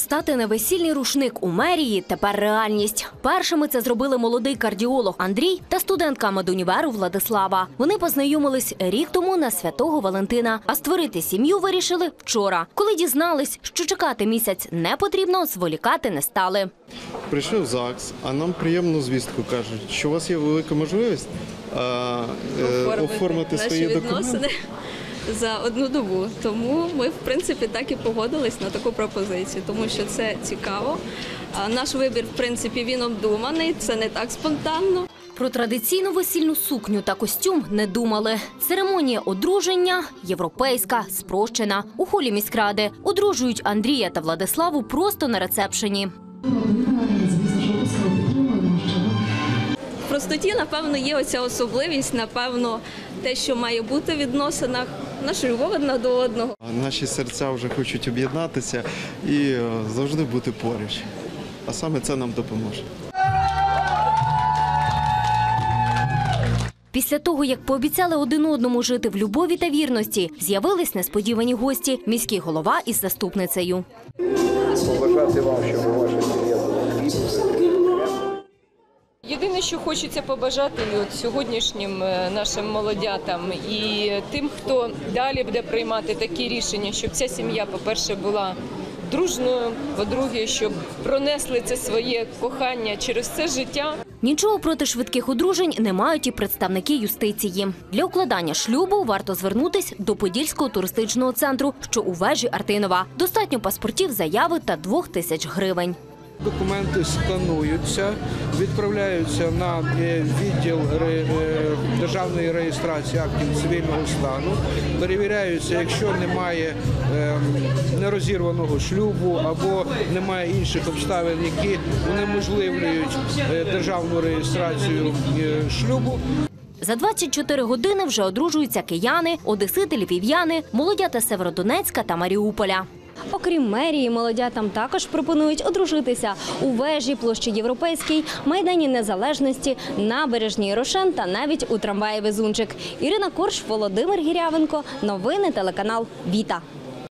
Стати на весільний рушник у мерії тепер реальність. Першими це зробили молодий кардіолог Андрій та студентка медуніверу Владислава. Вони познайомились рік тому на святого Валентина, а створити сім'ю вирішили вчора. Коли дізнались, що чекати місяць не потрібно, зволікати не стали. Прийшов ЗАГС, а нам приємну звістку кажуть, що у вас є велика можливість а, е, оформити свої документи. За одну добу. Тому ми, в принципі, так і погодились на таку пропозицію, тому що це цікаво. Наш вибір, в принципі, він обдуманий, це не так спонтанно. Про традиційну весільну сукню та костюм не думали. Церемонія одруження європейська, спрощена. У холі міськради одружують Андрія та Владиславу просто на рецепшені. В простоті, напевно, є оця особливість, напевно, те, що має бути в відносинах, наша любов одна до одного. Наші серця вже хочуть об'єднатися і е, завжди бути поруч. А саме це нам допоможе. Після того, як пообіцяли один одному жити в любові та вірності, з'явились несподівані гості міський голова із заступницею. побажати вам, щоб ваша сім'я була. Єдине, що хочеться побажати і от сьогоднішнім е, нашим молодятам і тим, хто далі буде приймати такі рішення, щоб ця сім'я, по-перше, була дружною, по-друге, щоб пронесли це своє кохання через це життя. Нічого проти швидких одружень не мають і представники юстиції. Для укладання шлюбу варто звернутись до Подільського туристичного центру, що у вежі Артинова. Достатньо паспортів, заяви та двох тисяч гривень. Документи скануються, відправляються на е, відділ е, державної реєстрації актів цивільного стану, перевіряються, якщо немає е, нерозірваного шлюбу або немає інших обставин, які унеможливлюють е, державну реєстрацію шлюбу, За 24 години вже одружуються кияни, одесити, львів'яни, молодята Северодонецька та Маріуполя. Окрім мерії, молодятам також пропонують одружитися у вежі, площі Європейській, майдані Незалежності, набережній Рошен та навіть у трамваї Везунчик. Ірина Корш, Володимир Гірявенко. Новини телеканал Віта.